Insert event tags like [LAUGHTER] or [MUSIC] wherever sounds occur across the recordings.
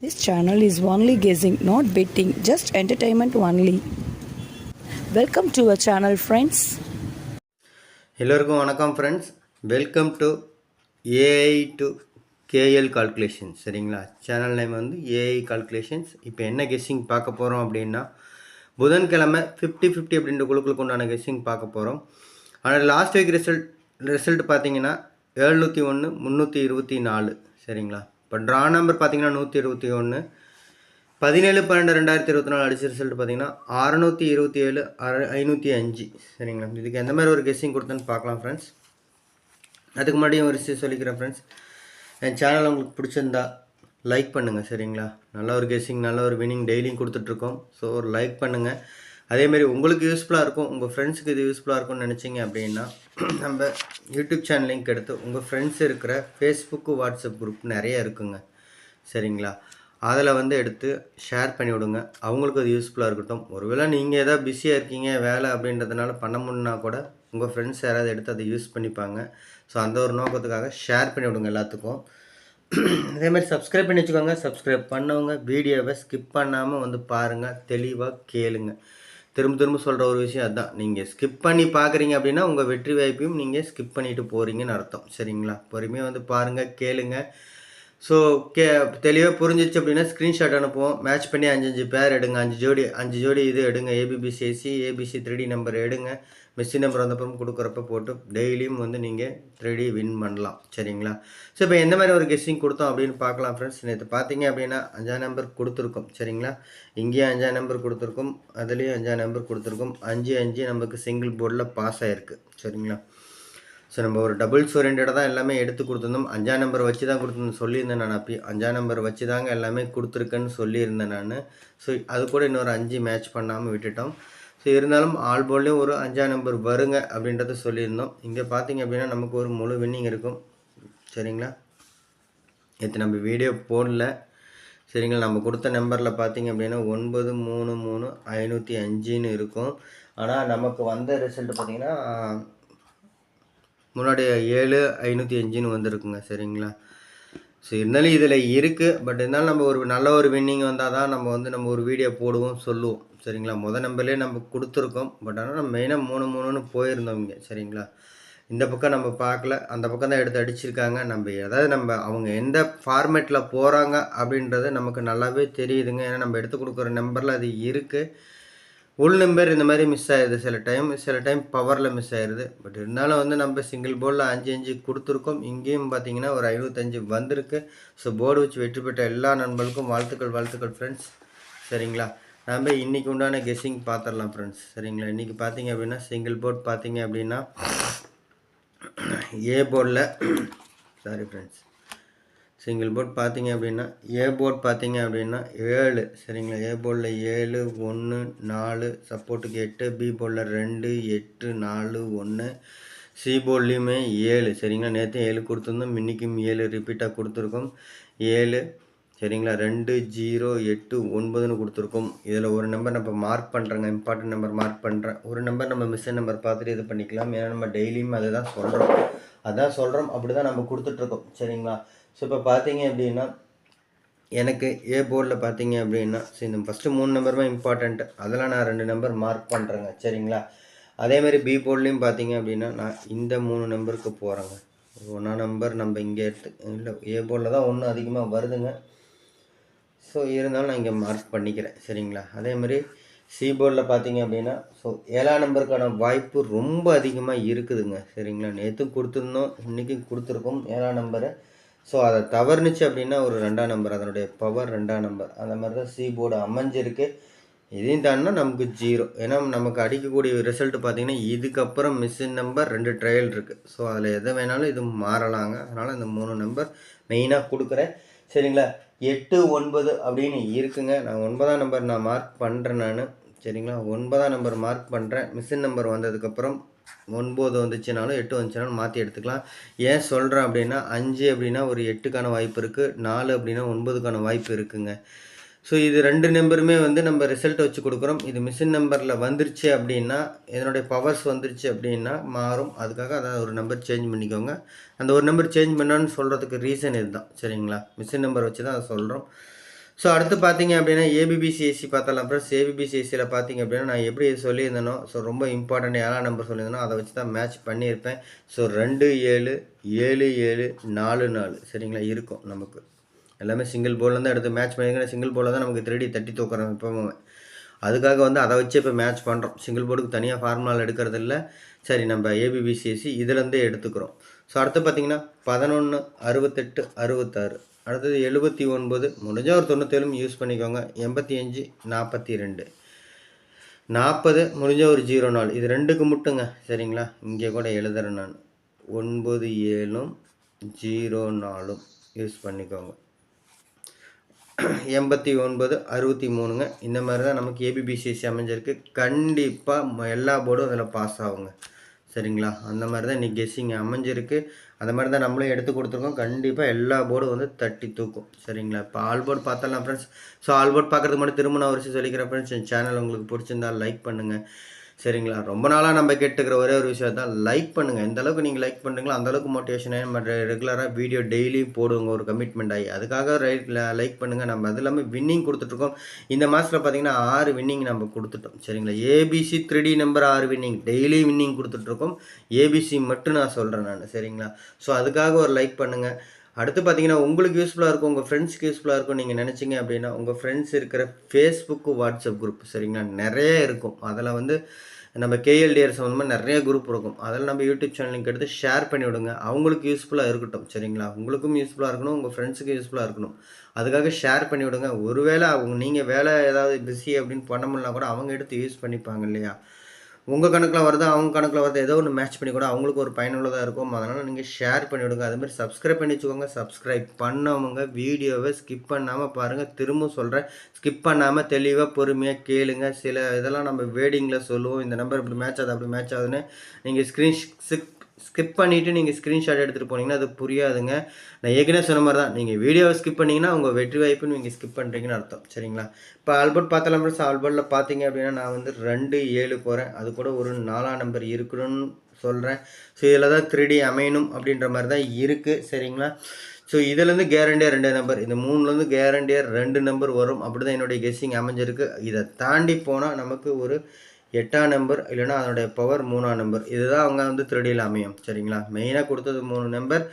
This channel is only guessing, not betting, just entertainment only. Welcome to our channel, friends. எல்லோருக்கும் வணக்கம் friends welcome to AI to KL calculations சரிங்களா? Channel name வந்து AI calculations இப்போ என்ன guessing பார்க்க போகிறோம் அப்படின்னா புதன்கிழமை ஃபிஃப்டி ஃபிஃப்டி அப்படின்ற குழுக்களுக்கு உண்டான கெஸ்ஸிங் பார்க்க போகிறோம் ஆனால் லாஸ்ட் வீக் ரிசல்ட் ரிசல்ட் பார்த்தீங்கன்னா எழுநூற்றி ஒன்று முந்நூற்றி இருபத்தி நாலு சரிங்களா? இப்போ ட்ரா நம்பர் பார்த்தீங்கன்னா நூற்றி இருபத்தி ஒன்று பதினேழு பன்னெண்டு ரெண்டாயிரத்தி இருபத்தி நாலு அடிச்ச ரிசல்ட் பார்த்தீங்கன்னா அறநூற்றி இருபத்தி ஏழு அற ஐநூற்றி அஞ்சு. சரிங்களா? இதுக்கு எந்த மாதிரி ஒரு கெஸ்ஸிங் கொடுத்தேன்னு பார்க்கலாம் ஃப்ரெண்ட்ஸ் அதுக்கு முன்னாடியும் ஒரு விஷயம் சொல்லிக்கிறேன் ஃப்ரெண்ட்ஸ் என் சேனல் உங்களுக்கு பிடிச்சிருந்தா லைக் பண்ணுங்கள் சரிங்களா? நல்ல ஒரு கெஸ்ஸிங் நல்ல ஒரு வினிங் டெய்லியும் கொடுத்துட்ருக்கோம். ஸோ ஒரு லைக் பண்ணுங்கள் அதேமாரி உங்களுக்கு யூஸ்ஃபுல்லாக இருக்கும் உங்கள் ஃப்ரெண்ட்ஸுக்கு இது யூஸ்ஃபுல்லாக இருக்கும்னு நினச்சிங்க அப்படின்னா [CLEARS THROAT] நம்ம யூடியூப் சேனல் லிங்க் எடுத்து உங்கள் ஃப்ரெண்ட்ஸ் இருக்கிற ஃபேஸ்புக்கு வாட்ஸ்அப் குரூப் நிறைய இருக்குங்க. சரிங்களா? அதில் வந்து எடுத்து ஷேர் பண்ணி விடுங்க. அவங்களுக்கு அது யூஸ்ஃபுல்லாக இருக்கட்டும். ஒருவேளை நீங்கள் எதாவது பிஸியாக இருக்கீங்க வேலை அப்படின்றதுனால பண்ண முடியுன்னா கூட உங்கள் ஃப்ரெண்ட்ஸ் யாராவது எடுத்து அதை யூஸ் பண்ணிப்பாங்க. ஸோ அந்த ஒரு நோக்கத்துக்காக ஷேர் பண்ணி விடுங்க எல்லாத்துக்கும். [CLEARS THROAT] அதே மாதிரி சப்ஸ்கிரைப் பண்ணி வச்சுக்கோங்க. சப்ஸ்கிரைப் பண்ணவங்க வீடியோவை ஸ்கிப் பண்ணாமல் வந்து பாருங்கள் தெளிவாக கேளுங்கள் திரும்ப திரும்ப சொல்கிற ஒரு விஷயம் அதுதான். நீங்கள் ஸ்கிப் பண்ணி பார்க்குறீங்க அப்படின்னா உங்கள் வெற்றி வாய்ப்பையும் நீங்கள் ஸ்கிப் பண்ணிட்டு போகிறீங்கன்னு அர்த்தம். சரிங்களா? பொறுமையாக வந்து பாருங்கள் கேளுங்கள் ஸோ கே தெளிவாக புரிஞ்சிச்சு அப்படின்னா ஸ்க்ரீன்ஷாட் அனுப்புவோம். மேட்ச் பண்ணி அஞ்சு அஞ்சு பேர் எடுங்க. அஞ்சு ஜோடி அஞ்சு ஜோடி இது எடுங்க. ABBCSC ABC three D number எடுங்க. மிஸ்ஸி நம்பர் வந்தப்புறம் கொடுக்குறப்ப போட்டு டெய்லியும் வந்து நீங்கள் த்ரீ வின் பண்ணலாம். சரிங்களா? ஸோ இப்போ எந்த மாதிரி ஒரு கெஸ்ஸிங் கொடுத்தோம் அப்படின்னு பார்க்கலாம் ஃப்ரெண்ட்ஸ் நேற்று பார்த்தீங்க அப்படின்னா அஞ்சாம் நம்பர் கொடுத்துருக்கோம். சரிங்களா? இங்கேயும் அஞ்சாம் நம்பர் கொடுத்துருக்கோம். அதுலேயும் அஞ்சாம் நம்பர் கொடுத்துருக்கோம். அஞ்சு அஞ்சு நமக்கு சிங்கிள் போர்டில் பாஸ் ஆகிருக்கு சரிங்களா? ஸோ நம்ம ஒரு டபுள்ஸ் ஓரியன்டாக தான் எல்லாமே எடுத்து கொடுத்துருந்தோம். அஞ்சாம் நம்பர் வச்சு தான் கொடுத்துருந்தோம் சொல்லியிருந்தேன் நான் அப்படி அஞ்சாம் நம்பர் வச்சு தாங்க எல்லாமே கொடுத்துருக்கேன்னு சொல்லியிருந்தேன் நான். ஸோ அது கூட இன்னொரு அஞ்சு மேட்ச் பண்ணாமல் விட்டுட்டோம். ஸோ இருந்தாலும் ஆல் போல்லையும் ஒரு அஞ்சாம் நம்பர் வருங்க அப்படின்றத சொல்லியிருந்தோம். இங்கே பார்த்தீங்க அப்படின்னா நமக்கு ஒரு முழு வின்னிங் இருக்கும். சரிங்களா? நேற்று நம்ம வீடியோ போடல. சரிங்களா? நம்ம கொடுத்த நம்பரில் பார்த்தீங்க அப்படின்னா ஒன்பது மூணு மூணு ஐநூற்றி அஞ்சுன்னு இருக்கும். ஆனால் நமக்கு வந்த ரிசல்ட் பார்த்தீங்கன்னா முன்னாடி ஏழு ஐநூற்றி அஞ்சுன்னு வந்திருக்குங்க சரிங்களா? ஸோ இருந்தாலும் இதில் இருக்குது பட் இருந்தாலும் நம்ம ஒரு நல்ல ஒரு வின்னிங் வந்தால் தான் நம்ம வந்து நம்ம ஒரு வீடியோ போடுவோம் சொல்லுவோம் சரிங்களா? முத நம்பர்லேயே நம்ம கொடுத்துருக்கோம் பட் ஆனால் நம்ம மெயினாக மூணு மூணுன்னு போயிருந்தோம் இங்கே சரிங்களா? இந்த பக்கம் நம்ம பார்க்கல அந்த பக்கம் தான் எடுத்து அடிச்சிருக்காங்க நம்ம அதாவது நம்ம அவங்க எந்த ஃபார்மேட்டில் போகிறாங்க அப்படின்றது நமக்கு நல்லாவே தெரியுதுங்க ஏன்னா நம்ம எடுத்து கொடுக்குற நம்பரில் அது இருக்குது உள் நம்பர் இந்த மாதிரி மிஸ் ஆயிடுது சில டைம் சில டைம் பவரில் மிஸ் ஆயிடுது பட் இருந்தாலும் வந்து நம்ம சிங்கிள் போலில் அஞ்சு அஞ்சு கொடுத்துருக்கோம். இங்கேயும் பார்த்தீங்கன்னா ஒரு ஐநூற்றஞ்சு வந்திருக்கு. ஸோ போர்டு வச்சு வெற்றி பெற்ற எல்லா நண்பர்களுக்கும் வாழ்த்துக்கள் வாழ்த்துக்கள் ஃப்ரெண்ட்ஸ் சரிங்களா? நம்ம இன்றைக்கி உண்டான கெஸ்ஸிங் பார்த்துடலாம் ஃப்ரெண்ட்ஸ் சரிங்களா? இன்றைக்கி பார்த்தீங்க அப்படின்னா சிங்கிள் போர்ட் பார்த்தீங்க அப்படின்னா ஏ போர்டில் சாரி ஃப்ரெண்ட்ஸ் சிங்கிள் போர்ட் பார்த்தீங்க அப்படின்னா ஏ போர்ட் பார்த்தீங்க அப்படின்னா ஏழு. சரிங்களா? ஏ போர்டில் ஏழு ஒன்று நாலு சப்போர்ட்டுக்கு எட்டு பி போர்டில் ரெண்டு எட்டு நாலு ஒன்று சி போர்ட்லேயுமே ஏழு. சரிங்களா? நேற்று ஏழு கொடுத்துருந்தோம் இன்றைக்கும் ஏழு ரிப்பீட்டாக கொடுத்துருக்கோம். ஏழு சரிங்களா? ரெண்டு ஜீரோ எட்டு ஒன்பதுன்னு கொடுத்துருக்கோம். இதில் ஒரு நம்பர் நம்ம மார்க் பண்ணுறேங்க இம்பார்ட்டன்ட் நம்பர் மார்க் பண்ணுறேன் ஒரு நம்பர் நம்ம மிஸ்ஸன் நம்பர் பார்த்துட்டு இது பண்ணிக்கலாம். ஏன்னா நம்ம டெய்லியும் அதை தான் சொல்கிறோம் அதான் சொல்கிறோம் அப்படி தான் நம்ம கொடுத்துட்ருக்கோம் சரிங்களா? ஸோ இப்போ பார்த்தீங்க அப்படின்னா எனக்கு ஏ போர்டில் பார்த்தீங்க அப்படின்னா சரி இந்த ஃபஸ்ட்டு மூணு நம்பருமே இம்பார்ட்டண்ட் அதெல்லாம் நான் ரெண்டு நம்பர் மார்க் பண்ணுறேங்க சரிங்களா? அதேமாதிரி பி போர்ட்லேயும் பார்த்தீங்க அப்படின்னா நான் இந்த மூணு நம்பருக்கு போகிறேங்க ஒன்றா நம்பர் நம்ம இங்கே எடுத்து இல்லை ஏ போர்டில் தான் ஒன்று அதிகமாக வருதுங்க. ஸோ இருந்தாலும் நான் இங்கே மார்க் பண்ணிக்கிறேன். சரிங்களா? அதே மாதிரி சி போர்டில் பார்த்தீங்க அப்படின்னா ஸோ ஏழாம் நம்பருக்கான வாய்ப்பு ரொம்ப அதிகமாக இருக்குதுங்க. சரிங்களா? நேற்றும் கொடுத்துருந்தோம் இன்றைக்கும் கொடுத்துருக்கோம். ஏழாம் நம்பரை ஸோ அதை தவறுனுச்சு அப்படின்னா ஒரு ரெண்டாம் நம்பர் அதனுடைய பவர் ரெண்டாம் நம்பர் அந்த மாதிரி தான் சி போர்டு அமைஞ்சிருக்கு. இதையும் தாண்டினா நமக்கு ஜீரோ ஏன்னா நமக்கு அடிக்கக்கூடிய ரிசல்ட் பார்த்திங்கன்னா இதுக்கப்புறம் மிஸ்ஸின் நம்பர் ரெண்டு ட்ரையல் இருக்குது ஸோ அதில் எதை வேணாலும் இது மாறலாங்க. அதனால் இந்த மூணு நம்பர் மெயினாக கொடுக்குறேன். சரிங்களா? எட்டு ஒன்பது அப்படின்னு இருக்குங்க. நான் ஒன்பதாம் நம்பர் நான் மார்க் பண்ணுறேன் நான். சரிங்களா? ஒன்பதாம் நம்பர் மார்க் பண்ணுறேன் மிஷின் நம்பர் வந்ததுக்கப்புறம் ஒன்பது வந்துச்சுனாலும் எட்டு வந்துச்சுனாலும் மாற்றி எடுத்துக்கலாம். ஏன் சொல்கிறேன் அப்படின்னா அஞ்சு அப்படின்னா ஒரு எட்டுக்கான வாய்ப்பு இருக்குது நாலு அப்படின்னா ஒன்பதுக்கான வாய்ப்பு இருக்குங்க. ஸோ இது ரெண்டு நம்பருமே வந்து நம்ம ரிசல்ட் வச்சு கொடுக்குறோம். இது மிஷின் நம்பரில் வந்துருச்சு அப்படின்னா இதனுடைய பவர்ஸ் வந்துருச்சு அப்படின்னா மாறும். அதுக்காக அதை ஒரு நம்பர் சேஞ்ச் பண்ணிக்கோங்க. அந்த ஒரு நம்பர் சேஞ்ச் பண்ணான்னு சொல்கிறதுக்கு ரீசன் இதுதான். சரிங்களா? மிஷின் நம்பர் வச்சு தான் அதை சொல்கிறோம் ஸோ அடுத்து பார்த்தீங்க அப்படின்னா ஏபிபிசிஎஸ்சி பார்த்தலாம் ப்ளஸ் ஏபிபிசிஎஸ்சியில் பார்த்தீங்க அப்படின்னா நான் எப்படி சொல்லியிருந்தேனோ ஸோ ரொம்ப இம்பார்ட்டண்ட் ஏழாம் நம்பர் சொல்லியிருந்தேனோ அதை வச்சு தான் மேட்ச் பண்ணியிருப்பேன். ஸோ ரெண்டு ஏழு ஏழு ஏழு நாலு நாலு. சரிங்களா? இருக்கும் நமக்கு. எல்லாமே சிங்கிள் போலில் தான் எடுத்து மேட்ச் பண்ணியிருக்கேன். சிங்கிள் போலில் தான் நமக்கு திருடி தட்டி தூக்குறோம் இப்போவுமே. அதுக்காக வந்து அதை வச்சு இப்போ மேட்ச் பண்ணுறோம் சிங்கிள் போர்டுக்கு தனியாக ஃபார்முலாவில் எடுக்கிறது இல்லை சரி நம்ம ஏபிபிசிஎஸ்சி இதுலேருந்தே எடுத்துக்கிறோம். ஸோ அடுத்து பார்த்தீங்கன்னா பதினொன்று அறுபத்தெட்டு அறுபத்தாறு. அடுத்தது எழுபத்தி ஒன்பது. முடிஞ்சால் ஒரு தொண்ணூத்தேழும் யூஸ் பண்ணிக்கோங்க. எண்பத்தி அஞ்சு நாற்பத்தி ரெண்டு. நாற்பது முடிஞ்ச ஒரு ஜீரோ நாலு இது ரெண்டுக்கு மட்டுங்க. சரிங்களா? இங்கே கூட எழுதுறேன் நான். ஒன்பது ஏழும் ஜீரோ நாலும் யூஸ் பண்ணிக்கோங்க. எண்பத்தி ஒன்பது அறுபத்தி மூணுங்க. இந்த மாதிரி தான் நமக்கு ஏபிபிசிஎஸ்சி அமைஞ்சிருக்கு. கண்டிப்பாக எல்லா போர்டும் அதில் பாஸ் ஆகுங்க. சரிங்களா? அந்த மாதிரி தான் இன்றைக்கி கெஸ்ஸிங் அமைஞ்சிருக்கு. அந்த மாதிரி தான் நம்மளும் எடுத்து கொடுத்துருக்கோம். கண்டிப்பாக எல்லா போர்டும் வந்து தட்டி தூக்கும். சரிங்களா? இப்போ ஆல் போர்டு பார்த்தலாம் ஃப்ரெண்ட்ஸ் ஸோ ஆல் போர்டு பார்க்குறதுக்கு மட்டும் திரும்ப நான் ஒரு சொல்லிக்கிறேன் ஃப்ரெண்ட்ஸ் என் சேனல் உங்களுக்கு பிடிச்சிருந்தா லைக் பண்ணுங்கள் சரிங்களா? ரொம்ப நாளாக நம்ம கேட்டுக்கிற ஒரே ஒரு விஷயம் தான் லைக் பண்ணுங்கள் எந்த அளவுக்கு நீங்கள் லைக் பண்ணுறீங்களோ அந்தளவுக்கு மோட்டிவேஷனே நம்ம ரெகுலராக வீடியோ டெய்லியும் போடுவோங்க ஒரு கமிட்மெண்ட் ஆகி. அதுக்காக லைக் பண்ணுங்கள் நம்ம அது இல்லாமல் வின்னிங் கொடுத்துட்ருக்கோம். இந்த மாதத்தில் பார்த்தீங்கன்னா ஆறு வின்னிங் நம்ம கொடுத்துட்டோம். சரிங்களா? ஏபிசி த்ரீ டி நம்பர் ஆறு வின்னிங் டெய்லி வின்னிங் கொடுத்துட்ருக்கோம். ஏபிசி மட்டும் நான் சொல்கிறேன் நான். சரிங்களா? ஸோ அதுக்காக ஒரு லைக் பண்ணுங்கள் அடுத்து பார்த்தீங்கன்னா உங்களுக்கு யூஸ்ஃபுல்லாக இருக்கும் உங்கள் ஃப்ரெண்ட்ஸ்க்கு யூஸ்ஃபுல்லாக இருக்கும் நீங்கள் நினச்சிங்க அப்படின்னா உங்கள் ஃப்ரெண்ட்ஸ் இருக்கிற ஃபேஸ்புக்கு வாட்ஸ்அப் குரூப் சரிங்களா? நிறைய இருக்கும். அதில் வந்து நம்ம கேஎல்டிஆர் சம்மந்தமாக நிறைய குரூப் இருக்கும். அதில் நம்ம யூடியூப் சேனலுக்கு எடுத்து ஷேர் பண்ணி விடுங்க. அவங்களுக்கு யூஸ்ஃபுல்லாக இருக்கட்டும் சரிங்களா? உங்களுக்கும் யூஸ்ஃபுல்லாக இருக்கணும் உங்கள் ஃப்ரெண்ட்ஸுக்கும் யூஸ்ஃபுல்லாக இருக்கணும். அதுக்காக ஷேர் பண்ணி விடுங்க. ஒருவேளை அவங்க நீங்கள் வேலை ஏதாவது பிஸி அப்படின்னு பண்ண முடியல கூட அவங்க எடுத்து யூஸ் பண்ணிப்பாங்க இல்லையா? உங்கள் கணக்கில் வருது அவங்க கணக்கில் வருது ஏதோ ஒன்று மேட்ச் பண்ணி கூட அவங்களுக்கு ஒரு பயனுள்ளதாக இருக்கும். அதனால் நீங்கள் ஷேர் பண்ணிவிடுங்க அதுமாதிரி சப்ஸ்கிரைப் பண்ணி வச்சுக்கோங்க. சப்ஸ்கிரைப் பண்ணவங்க வீடியோவை ஸ்கிப் பண்ணாமல் பாருங்கள் திரும்ப சொல்கிறேன் ஸ்கிப் பண்ணாமல் தெளிவாக பொறுமையாக கேளுங்க. சில இதெல்லாம் நம்ம வேடிங்கில் சொல்லுவோம். இந்த நம்பர் இப்படி மேட்ச் ஆகுது அப்படி மேட்ச் ஆகுதுன்னு நீங்கள் ஸ்க்ரீன் ஸ்கிப் ஸ்கிப் பண்ணிவிட்டு நீங்கள் ஸ்க்ரீன்ஷாட் எடுத்துகிட்டு போனீங்கன்னா அது புரியாதுங்க. நான் ஏற்கனவே சொன்ன மாதிரி தான் நீங்கள் வீடியோவை ஸ்கிப் பண்ணிங்கன்னா உங்கள் வெற்றி வாய்ப்புன்னு நீங்கள் ஸ்கிப் பண்ணுறீங்கன்னு அர்த்தம். சரிங்களா? இப்போ ஆல்பர்ட் பார்த்தலாம் ஃப்ரெண்ட்ஸ் ஆல்பர்ட்டில் பார்த்தீங்க அப்படின்னா நான் வந்து ரெண்டு ஏழு போகிறேன் அது கூட ஒரு நாலாம் நம்பர் இருக்கணும்னு சொல்கிறேன் ஸோ இதில் தான் த்ரீ அமையணும் அப்படின்ற மாதிரி தான் இருக்குது சரிங்களா ஸோ இதுலேருந்து கேரண்டியாக ரெண்டு நம்பர் இந்த மூணுலேருந்து கேரண்டியாக ரெண்டு நம்பர் வரும். அப்படி தான் என்னுடைய கெஸ்ஸிங் அமைஞ்சிருக்கு. இதை தாண்டி போனால் நமக்கு ஒரு எட்டாம் நம்பர் இல்லைன்னா அதனுடைய பவர் மூணாம் நம்பர் இதுதான் அவங்க வந்து திருடியில் அமையும் சரிங்களா? மெயினாக கொடுத்தது மூணு நம்பர்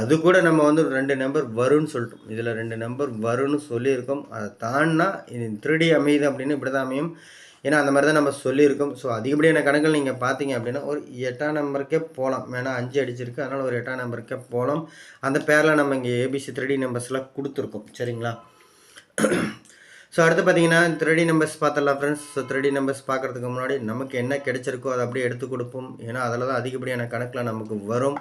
அது கூட நம்ம வந்து ரெண்டு நம்பர் வரும்னு சொல்லிட்டோம். இதில் ரெண்டு நம்பர் வரும்னு சொல்லியிருக்கோம். அதை தாண்டினா இது திருடி அமையுது அப்படின்னு இப்படி தான் அமையும். ஏன்னா அந்த மாதிரி தான் நம்ம சொல்லியிருக்கோம். ஸோ அதிகப்படியான கணக்கில் நீங்கள் பார்த்தீங்க அப்படின்னா ஒரு எட்டாம் நம்பருக்கே போகலாம் வேணால் அஞ்சு அடிச்சிருக்கு. அதனால் ஒரு எட்டாம் நம்பருக்கே போகலாம் அந்த பேரில் நம்ம இங்கே ஏபிசி த்ரீடி நம்பர்ஸ்லாம் கொடுத்துருக்கோம். சரிங்களா? ஸோ அடுத்து பார்த்தீங்கன்னா த்ரீடி நம்பர்ஸ் பார்த்தலாம் friends so three D numbers பார்க்குறதுக்கு முன்னாடி நமக்கு என்ன கிடைச்சிருக்கோ அதை அப்படியே எடுத்து கொடுப்போம். ஏன்னா அதில் தான் அதிகப்படியான கணக்கில் நமக்கு வரும்.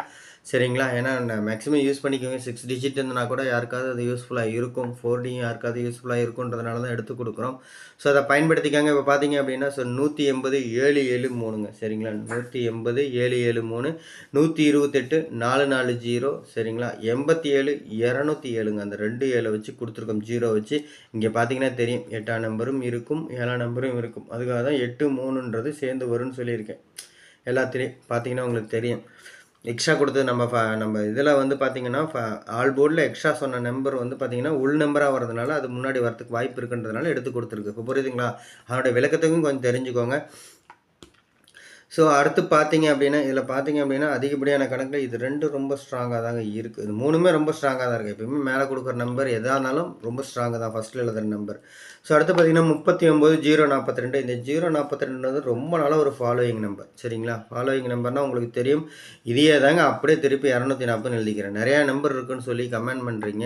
சரிங்களா? ஏன்னா மேக்ஸிமம் யூஸ் பண்ணிக்கோங்க. சிக்ஸ் டிஜிட் இருந்தனா கூட யாருக்காவது அது யூஸ்ஃபுல்லாக இருக்கும். ஃபோர் டி யாருக்காவது யூஸ்ஃபுல்லாக இருக்குன்றதுனால தான் எடுத்து கொடுக்குறோம். ஸோ அதை பயன்படுத்திக்காங்க. இப்போ பார்த்தீங்க அப்படின்னா ஸோ நூற்றி எண்பது ஏழு ஏழு மூணுங்க. சரிங்களா? நூற்றி எண்பது ஏழு ஏழு மூணு நூற்றி இருபத்தெட்டு நாலு நாலு ஜீரோ சரிங்களா? எண்பத்தி ஏழு இரநூத்தி ஏழுங்க. அந்த ரெண்டு ஏழை வச்சு கொடுத்துருக்கோம். ஜீரோ வச்சு. இங்கே பார்த்தீங்கன்னா தெரியும். எட்டாம் நம்பரும் இருக்கும். ஏழாம் நம்பரும் இருக்கும். அதுக்காக தான் எட்டு மூணுன்றது சேர்ந்து வரும்னு சொல்லியிருக்கேன். எல்லாத்துலேயும் பார்த்தீங்கன்னா உங்களுக்கு தெரியும். எக்ஸ்ட்ரா கொடுத்தது நம்ம ஃப நம்ம இதில் வந்து பார்த்தீங்கன்னா ஆல் போர்டில் எக்ஸ்ட்ரா சொன்ன நம்பர் வந்து பார்த்தீங்கன்னா உள் நம்பராக வரதுனால அது முன்னாடி வரதுக்கு வாய்ப்பு இருக்குன்றதுனால எடுத்து கொடுத்துருக்கு. இப்போ புரியுதுங்களா? அதனுடைய விளக்கத்துக்கும் கொஞ்சம் தெரிஞ்சுக்கோங்க. ஸோ அடுத்து பார்த்தீங்க அப்படின்னா இதில் பார்த்தீங்க அப்படின்னா அதிகப்படியான கணக்கில் இது ரெண்டு ரொம்ப ஸ்ட்ராங்காக தாங்க இருக்குது இது மூணுமே ரொம்ப ஸ்ட்ராங்காக தான் இருக்குது எப்பயுமே மேலே கொடுக்குற நம்பர் எதானாலும் ரொம்ப ஸ்ட்ராங்காக தான் ஃபஸ்ட்டில் எழுதுகிற நம்பர் ஸோ அடுத்து பார்த்தீங்கன்னா முப்பத்தி ஒம்பது ஜீரோ நாற்பத்தி ரெண்டு. இந்த ஜீரோ நாற்பத்தி ரெண்டுன்றது ரொம்ப நாளாக ஒரு ஃபாலோயிங் நம்பர் சரிங்களா? ஃபாலோயிங் நம்பர்னால் உங்களுக்கு தெரியும். இதையே தாங்க அப்படியே திருப்பி இரநூத்தி நாற்பதுன்னு எழுதிக்கிறேன். நிறையா நம்பர் இருக்குன்னு சொல்லி கமெண்ட் பண்ணுறீங்க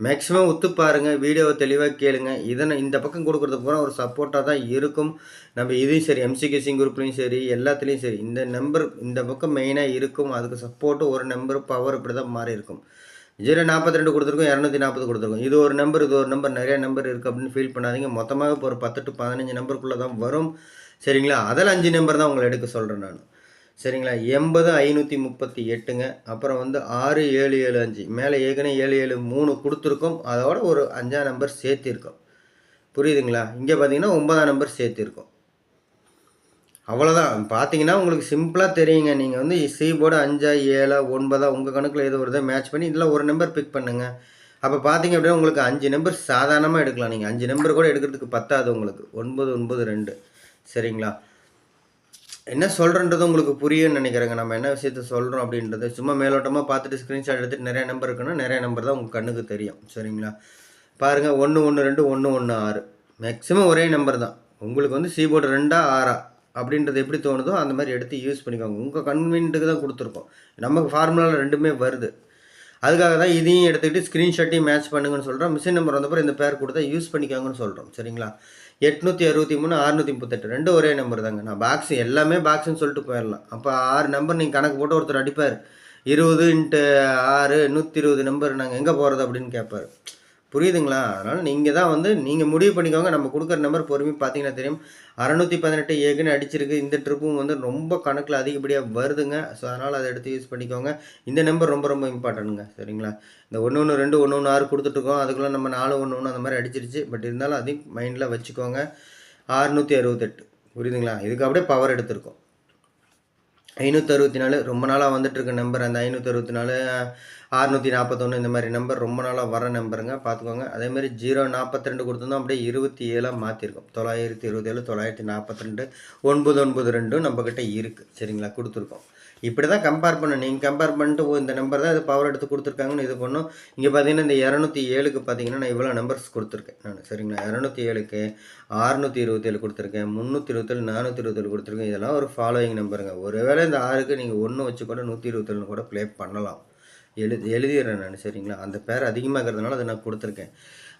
மேக்ஸிமம் ஒத்து பாருங்கள் வீடியோவை தெளிவாக கேளுங்க. இதனை இந்த பக்கம் கொடுக்குறது பூரா ஒரு சப்போர்ட்டாக தான் இருக்கும். நம்ம இதையும் சரி எம்சிகேசிங் குரூப்லேயும் சரி எல்லாத்துலேயும் சரி இந்த நம்பர் இந்த பக்கம் மெயினாக இருக்கும். அதுக்கு சப்போர்ட்டு ஒரு நம்பர் பவர் இப்படி தான் மாறி இருக்கும். ஜீரோ நாற்பத்தி ரெண்டு கொடுத்துருக்கோம் இரநூத்தி நாற்பது கொடுத்துருக்கோம். இது ஒரு நம்பர் இது ஒரு நம்பர் நிறைய நம்பர் இருக்குது அப்படின்னு ஃபீல் பண்ணாதீங்க. மொத்தமாக இப்போ ஒரு பத்து டு பதினஞ்சு நம்பருக்குள்ளே தான் வரும். சரிங்களா? அதில் அஞ்சு நம்பர் தான் உங்களை எடுக்க சொல்கிறேன் நான். சரிங்களா? எண்பது ஐநூற்றி முப்பத்தி எட்டுங்க. அப்புறம் வந்து ஆறு ஏழு ஏழு அஞ்சு. மேலே ஏற்கனவே ஏழு ஏழு மூணு கொடுத்துருக்கோம். அதோட ஒரு அஞ்சாம் நம்பர் சேர்த்திருக்கோம். புரியுதுங்களா? இங்கே பார்த்தீங்கன்னா ஒன்பதாம் நம்பர் சேர்த்திருக்கோம். அவ்வளோதான் பார்த்தீங்கன்னா உங்களுக்கு சிம்பிளாக தெரியுங்க. நீங்கள் வந்து சி போர்டு அஞ்சா ஏழா ஒன்பதா உங்கள் கணக்கில் ஏதோ ஒரு தான் மேட்ச் பண்ணி இதில் ஒரு நம்பர் பிக் பண்ணுங்கள் அப்போ பார்த்தீங்க அப்படின்னா உங்களுக்கு அஞ்சு நம்பர் சாதாரணமாக எடுக்கலாம். நீங்கள் அஞ்சு நம்பர் கூட எடுக்கிறதுக்கு பத்தாது உங்களுக்கு. ஒன்பது ஒன்பது ரெண்டு. சரிங்களா? என்ன சொல்கிறன்றது உங்களுக்கு புரியும்னு நினைக்கிறேங்க. நம்ம என்ன விஷயத்த சொல்கிறோம் அப்படின்றது சும்மா மேலோட்டமாக பார்த்துட்டு ஸ்க்ரீன்ஷாட் எடுத்துகிட்டு நிறைய நம்பர் இருக்குன்னா நிறைய நம்பர் தான் உங்கள் கண்ணுக்கு தெரியும். சரிங்களா? பாருங்கள் ஒன்று ஒன்று ரெண்டு ஒன்று ஒன்று ஆறு. மேக்ஸிமம் ஒரே நம்பர் தான். உங்களுக்கு வந்து சி போர்டு ரெண்டா ஆறா? அப்படின்றது எப்படி தோணுதோ அந்த மாதிரி எடுத்து யூஸ் பண்ணிக்கோங்க. உங்கள் கன்வீனியன்ட்டுக்கு தான் கொடுத்துருக்கோம். நமக்கு ஃபார்முலாவில் ரெண்டுமே வருது. அதுக்காக தான் இதையும் எடுத்துக்கிட்டு ஸ்க்ரீன்ஷாட்டையும் மேட்ச் பண்ணுங்கன்னு சொல்கிறோம் மிஷின் நம்பர் வந்தப்பறம் இந்த பேர் கொடுத்தா யூஸ் பண்ணிக்கோங்கன்னு சொல்கிறோம் சரிங்களா? எட்நூற்றி அறுபத்தி மூணு அறுநூற்றி முப்பத்தெட்டு. ரெண்டு ஒரே நம்பர் தாங்க. நான் பாக்ஸ் எல்லாமே பாக்ஸ்ன்னு சொல்லிட்டு போயிடலாம். அப்போ ஆறு நம்பர் நீங்கள் கணக்கு போட்டு ஒருத்தர் அடிப்பார். இருபது இன்ட்டு ஆறு நூற்றி இருபது நம்பர் நாங்கள் எங்கே போகிறது அப்படின்னு கேட்பார். புரியுதுங்களா? அதனால் நீங்கள் தான் வந்து நீங்கள் முடிவு பண்ணிக்கோங்க. நம்ம கொடுக்குற நம்பர் பொறுமையாக பார்த்தீங்கன்னா தெரியும். அறநூற்றி பதினெட்டு ஏகுன்னு அடிச்சிருக்கு. இந்த ட்ரிப்பும் வந்து ரொம்ப கணக்கில் அதிகப்படியாக வருதுங்க. ஸோ அதனால் அதை எடுத்து யூஸ் பண்ணிக்கோங்க. இந்த நம்பர் ரொம்ப ரொம்ப இம்பார்ட்டன்ட்டுங்க சரிங்களா? இந்த ஒன்று ஒன்று ரெண்டு ஒன்று ஒன்று ஆறு கொடுத்துட்ருக்கோம். அதுக்குள்ளே நம்ம நாலு ஒன்று ஒன்று அந்த மாதிரி அடிச்சிருச்சு. பட் இருந்தாலும் அதையும் மைண்டில் வச்சுக்கோங்க. ஆறுநூற்றி அறுபத்தெட்டு. புரியுதுங்களா? இதுக்கு அப்படியே பவர் எடுத்திருக்கோம். ஐநூற்றி அறுபத்தி நாலு. ரொம்ப நாளாக வந்துட்டுருக்க நம்பர் அந்த ஐநூற்றி அறுபத்தி நாலு அறுநூற்றி நாற்பத்தொன்று இந்த மாதிரி நம்பர் ரொம்ப நாளாக வர நம்பருங்க பார்த்துக்கோங்க அதேமாதிரி ஜீரோ நாற்பத்தி ரெண்டு கொடுத்துருந்தோம். அப்படியே இருபத்தி ஏழாக மாற்றிருக்கோம் தொள்ளாயிரத்தி இருபத்தேழு தொள்ளாயிரத்தி நாற்பத்தி ரெண்டு ஒன்பது ஒன்பது ரெண்டும் நம்மக்கிட்ட இருக்குது சரிங்களா? கொடுத்துருக்கோம். இப்படி தான் கம்பேர் பண்ணணும். நீங்கள் கம்பேர் பண்ணிட்டு ஓ இந்த நம்பர் தான் இது பவர் எடுத்து கொடுத்துருக்காங்கன்னு இது பண்ணோம் இங்கே பார்த்தீங்கன்னா இந்த இரநூத்தி ஏழுக்கு பார்த்தீங்கன்னா நான் இவ்வளோ நம்பர்ஸ் கொடுத்துருக்கேன். நான் சரிங்களா? இரநூத்தி ஏழுக்கு அறுநூற்றி இருபத்தேழு கொடுத்துருக்கேன். முந்நூற்றி இருபத்தேழு நானூற்றி இருபத்தேழு கொடுத்துருக்கேன். இதெல்லாம் ஒரு ஃபாலோயிங் நம்பருங்க ஒருவேளை இந்த ஆறுக்கு நீங்கள் ஒன்று வச்சு கூட நூற்றி இருபத்தேழுன்னு கூட ப்ளே பண்ணலாம். எழுதி எழுதிடுறேன் நான் சரிங்களா? அந்த பேர் அதிகமாகிறதுனால அதை நான் கொடுத்துருக்கேன்.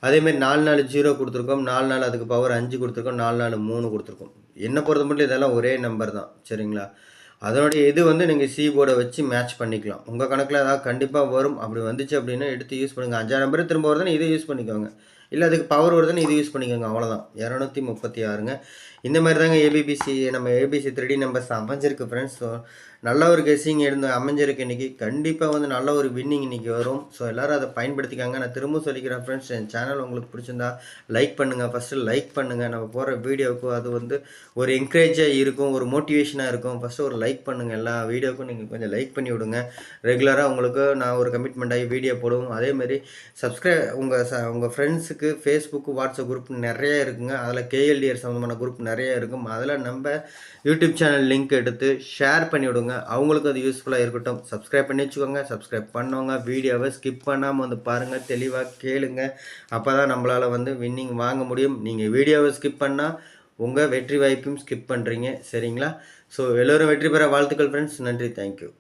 அதேமாதிரி நாலு நாலு ஜீரோ கொடுத்துருக்கோம் நாலு நாள் அதுக்கு பவர் அஞ்சு கொடுத்துருக்கோம் நாலு நாலு மூணு கொடுத்துருக்கோம். என்ன பொறுத்த மட்டும் இதெல்லாம் ஒரே நம்பர் தான் சரிங்களா? அதனுடைய இது வந்து நீங்கள் சி போர்டை வச்சு மேட்ச் பண்ணிக்கலாம். உங்கள் கணக்கில் ஏதாவது கண்டிப்பாக வரும். அப்படி வந்துச்சு அப்படின்னா எடுத்து யூஸ் பண்ணுங்கள் அஞ்சாறு நம்பர் திரும்ப வருதுன்னு இதை யூஸ் பண்ணிக்கோங்க. இல்லை அதுக்கு பவர் வருதுன்னு இது யூஸ் பண்ணிக்கோங்க. அவ்வளோதான் இரநூத்தி முப்பத்தி ஆறுங்க. இந்த மாதிரி தாங்க ஏபிபிசி நம்ம ஏபிசி த்ரீ நம்பர்ஸ் அமைஞ்சிருக்கு ஃப்ரெண்ட்ஸ் ஸோ நல்ல ஒரு கெஸ்ஸிங் இருந்து அமைஞ்சிருக்கு இன்றைக்கி கண்டிப்பாக வந்து நல்ல ஒரு வின்னிங் இன்றைக்கி வரும். ஸோ எல்லோரும் அதை பயன்படுத்திக்காங்க. நான் திரும்ப சொல்லிக்கிறேன் ஃப்ரெண்ட்ஸ் என் சேனல் உங்களுக்கு பிடிச்சிருந்தா லைக் பண்ணுங்கள் ஃபஸ்ட்டு லைக் பண்ணுங்கள் நம்ம போகிற வீடியோவுக்கு அது வந்து ஒரு என்கரேஜாக இருக்கும் ஒரு மோட்டிவேஷனாக இருக்கும். ஃபஸ்ட்டு ஒரு லைக் பண்ணுங்கள் எல்லா வீடியோவுக்கும் நீங்கள் கொஞ்சம் லைக் பண்ணி விடுங்க. ரெகுலராக உங்களுக்கு நான் ஒரு கமிட்மெண்ட் ஆகி வீடியோ போடுவோம். அதேமாதிரி சப்ஸ்கிரைப் உங்கள் ச உங்கள் ஃப்ரெண்ட்ஸுக்கு ஃபேஸ்புக்கு வாட்ஸ்அப் குரூப் நிறைய இருக்குங்க. அதில் கேஎல்டிஆர் சம்மந்தமான குரூப் நிறைய இருக்கும். அதில் நம்ம யூடியூப் சேனல் லிங்க் எடுத்து ஷேர் பண்ணி விடுங்க. அவங்களுக்கு அது யூஸ்ஃபுல்லாக இருக்கட்டும். சப்ஸ்கிரைப் பண்ணி வச்சுக்கோங்க. சப்ஸ்கிரைப் பண்ணவங்க வீடியோவை ஸ்கிப் பண்ணாமல் வந்து பாருங்கள் தெளிவாக கேளுங்க. அப்போ தான் நம்மளால் வந்து வின்னிங் வாங்க முடியும். நீங்கள் வீடியோவை ஸ்கிப் பண்ணால் உங்கள் வெற்றி வாய்ப்பையும் ஸ்கிப் பண்ணுறீங்க சரிங்களா? ஸோ எல்லோரும் வெற்றி பெற வாழ்த்துக்கள் ஃப்ரெண்ட்ஸ் நன்றி. தேங்க்யூ